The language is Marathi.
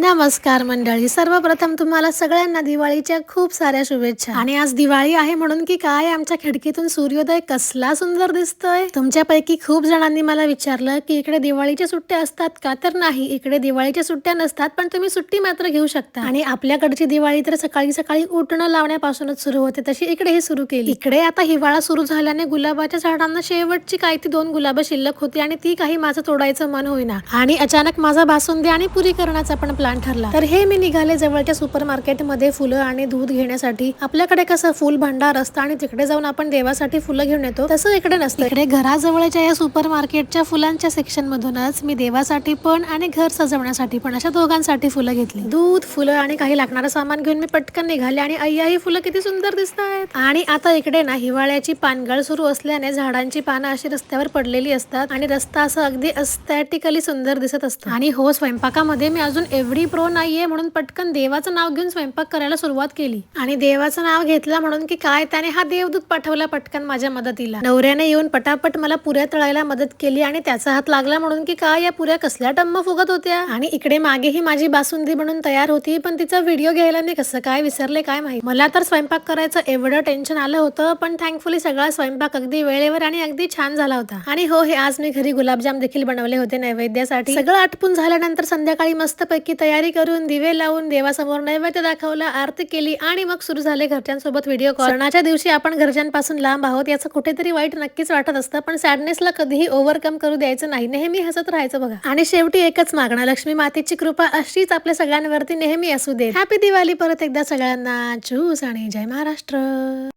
नमस्कार मंडळी. सर्वप्रथम तुम्हाला सगळ्यांना दिवाळीच्या खूप साऱ्या शुभेच्छा. आणि आज दिवाळी आहे म्हणून की काय? आमच्या खिडकीतून सूर्योदय कसला सुंदर दिसतोय. तुमच्यापैकी खूप जणांनी मला विचारलं की इकडे दिवाळीच्या सुट्ट्या असतात का? तर नाही. इकडे दिवाळीच्या सुट्ट्या नसतात पण तुम्ही सुट्टी मात्र घेऊ शकता. आणि आपल्याकडची दिवाळी तर सकाळी सकाळी उठणं लावण्यापासूनच सुरू होते तशी इकडे हे सुरू केली. इकडे आता हिवाळा सुरू झाल्याने गुलाबाच्या झाडांना शेवटची काही ती दोन गुलाबं शिल्लक होती आणि ती काही माझं तोडायचं मन होईना. आणि अचानक माझा बासुंदी आणि पुरी करण्याचा पण प्लॅन ठरला. तर हे मी निघाले जवळच्या सुपर मार्केटमध्ये फुलं आणि दूध घेण्यासाठी. आपल्याकडे कसं फुल भांडार असतं आणि तिकडे जाऊन आपण देवासाठी फुलं घेऊन येतो तसं इकडे नसतं. इकडे घराजवळच्या या सुपर मार्केटच्या फुलांच्या सेक्शन मधूनच मी देवासाठी पण आणि घर सजवण्यासाठी पण अशा दोघांसाठी फुलं घेतली. दूध फुलं आणि काही लागणारं सामान घेऊन मी पटकन निघाले आणि अय्या ही फुलं किती सुंदर दिसत आहेत आणि आता इकडे ना हिवाळ्याची पानगळ सुरू असल्याने झाडांची पानं अशी रस्त्यावर पडलेली असतात आणि रस्ता असं अगदी अस्थेटिकली सुंदर दिसत असतो. आणि हो स्वयंपाकामध्ये मी अजून एवढी प्रो नाहीये म्हणून पटकन देवाचं नाव घेऊन स्वयंपाक करायला सुरुवात केली. आणि देवाचं नाव घेतलं म्हणून की काय त्याने हा देवदूत पाठवला पटकन माझ्या मदतीला. नवऱ्याने येऊन पटापट मला पुऱ्या तळायला मदत केली आणि त्याचा हात लागला म्हणून की काय या पुऱ्या कसल्या टम्म फुगत होत्या. आणि इकडे मागे ही माझी बासुंदी बनून तयार होती पण तिचा व्हिडिओ घ्यायला मी कसं काय विसरले काय माहिती. मला तर स्वयंपाक करायचं एवढं टेन्शन आलं होतं पण थँकफुली सगळा स्वयंपाक अगदी वेळेवर आणि अगदी छान झाला होता. आणि हो हे आज मी घरी गुलाबजाम देखील बनवले होते नैवेद्यासाठी. सगळं आटपून झाल्यानंतर संध्याकाळी मस्तपैकी तयारी करून दिवे लावून देवासमोर नैवेद्य दाखवला आरती केली आणि मग सुरू झाले घरच्यांसोबत व्हिडिओ कॉल सणाच्या दिवशी आपण घरच्यांपासून लांब आहोत याचं कुठेतरी वाईट नक्कीच वाटत असतं पण सॅडनेसला कधीही ओव्हरकम करू द्यायचं नाही. नेहमी हसत राहायचं बघा. आणि शेवटी एकच मागणं लक्ष्मी मातेची कृपा अशीच आपल्या सगळ्यांवरती नेहमी असू दे हॅपी दिवाळी परत एकदा सगळ्यांना. चूस आणि जय महाराष्ट्र.